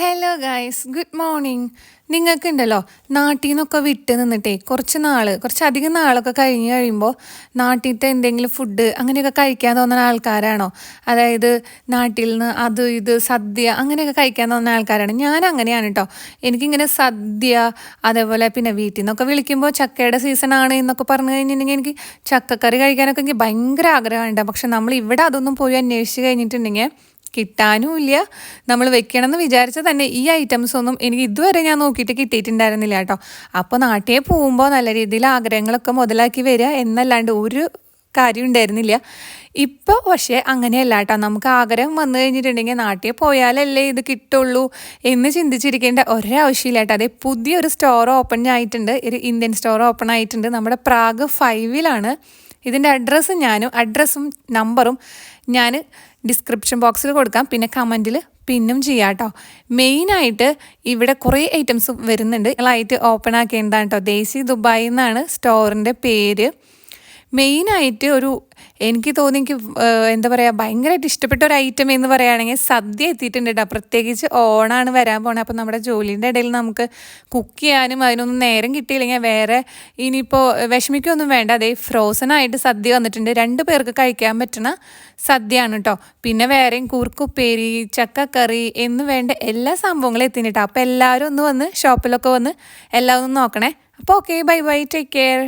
Hello guys good morning നിങ്ങൾക്കുണ്ടല്ലോ നാട്ടിൽ നിന്നൊക്കെ വിട്ട് നിന്നിട്ടേ കുറച്ച് നാൾ കുറച്ചധികം നാളൊക്കെ കഴിഞ്ഞ് കഴിയുമ്പോൾ നാട്ടിലത്തെ എന്തെങ്കിലും ഫുഡ് അങ്ങനെയൊക്കെ കഴിക്കാൻ തോന്നുന്ന ആൾക്കാരാണോ? അതായത് നാട്ടിൽ നിന്ന് അത് ഇത് സദ്യ അങ്ങനെയൊക്കെ കഴിക്കാൻ തോന്നുന്ന ആൾക്കാരാണ്? ഞാൻ അങ്ങനെയാണ് കേട്ടോ എനിക്കിങ്ങനെ സദ്യ അതേപോലെ പിന്നെ വീട്ടിൽ നിന്നൊക്കെ വിളിക്കുമ്പോൾ ചക്കയുടെ സീസണാണ് എന്നൊക്കെ പറഞ്ഞു കഴിഞ്ഞിട്ടുണ്ടെങ്കിൽ എനിക്ക് ചക്കക്കറി കഴിക്കാനൊക്കെ എനിക്ക് ഭയങ്കര ആഗ്രഹമുണ്ട് പക്ഷെ നമ്മൾ ഇവിടെ അതൊന്നും പോയി അന്വേഷിച്ച് കഴിഞ്ഞിട്ടുണ്ടെങ്കിൽ കിട്ടാനും ഇല്ല. നമ്മൾ വെക്കണമെന്ന് വിചാരിച്ച തന്നെ ഈ ഐറ്റംസ് ഒന്നും എനിക്ക് ഇതുവരെ ഞാൻ നോക്കിയിട്ട് കിട്ടിയിട്ടുണ്ടായിരുന്നില്ല കേട്ടോ. അപ്പോൾ നാട്ടിൽ പോകുമ്പോൾ നല്ല രീതിയിൽ ആഗ്രഹങ്ങളൊക്കെ മുതലാക്കി വരിക എന്നല്ലാണ്ട് ഒരു കാര്യം ഉണ്ടായിരുന്നില്ല. ഇപ്പോൾ പക്ഷേ അങ്ങനെയല്ല കേട്ടോ. നമുക്ക് ആഗ്രഹം വന്നു കഴിഞ്ഞിട്ടുണ്ടെങ്കിൽ നാട്ടിൽ പോയാലല്ലേ ഇത് കിട്ടുള്ളൂ എന്ന് ചിന്തിച്ചിരിക്കേണ്ട ഒരാവശ്യമില്ല കേട്ടോ. അതേ പുതിയൊരു സ്റ്റോർ ഓപ്പൺ ആയിട്ടുണ്ട്. ഒരു ഇന്ത്യൻ സ്റ്റോർ ഓപ്പൺ ആയിട്ടുണ്ട്. നമ്മുടെ പ്രാഗ് ഫൈവിലാണ് ഇതിന്റെ അഡ്രസ്സ് ഞാനും അഡ്രസ്സും നമ്പറും ഞാൻ ഡിസ്ക്രിപ്ഷൻ ബോക്സിൽ കൊടുക്കാം. പിന്നെ കമന്റിൽ പിന്നും ചെയ്യാം കേട്ടോ മെയിനായിട്ട് ഇവിടെ കുറേ ഐറ്റംസ് വരുന്നുണ്ട്. നിങ്ങളായിട്ട് ഓപ്പൺ ആക്കേണ്ടതാണ് കേട്ടോ ദേശി ദുബായ് എന്നാണ് സ്റ്റോറിന്റെ പേര്. മെയിനായിട്ട് ഒരു എനിക്ക് തോന്നി എനിക്ക് എന്താ പറയുക ഭയങ്കരമായിട്ട് ഇഷ്ടപ്പെട്ട ഒരു ഐറ്റം എന്ന് പറയുകയാണെങ്കിൽ സദ്യ എത്തിയിട്ടുണ്ട് കേട്ടോ പ്രത്യേകിച്ച് ഓണാണ് വരാൻ പോണത് അപ്പോൾ നമ്മുടെ ജോലിന്റെ ഇടയിൽ നമുക്ക് കുക്ക് ചെയ്യാനും അതിനൊന്നും നേരം കിട്ടിയില്ലെങ്കിൽ വേറെ ഇനിയിപ്പോൾ വിഷമിക്കൊന്നും വേണ്ട. അതേ ഫ്രോസൺ ആയിട്ട് സദ്യ വന്നിട്ടുണ്ട്. രണ്ട് പേർക്ക് കഴിക്കാൻ പറ്റുന്ന സദ്യയാണ് കേട്ടോ പിന്നെ വേറെയും കൂർക്കുപ്പേരി ചക്കക്കറി എന്ന് വേണ്ട എല്ലാ സംഭവങ്ങളും എത്തിയിട്ടോ അപ്പോൾ എല്ലാവരും ഒന്ന് വന്ന് ഷോപ്പിലൊക്കെ വന്ന് എല്ലാവരും നോക്കണേ. അപ്പോൾ okay bye bye take care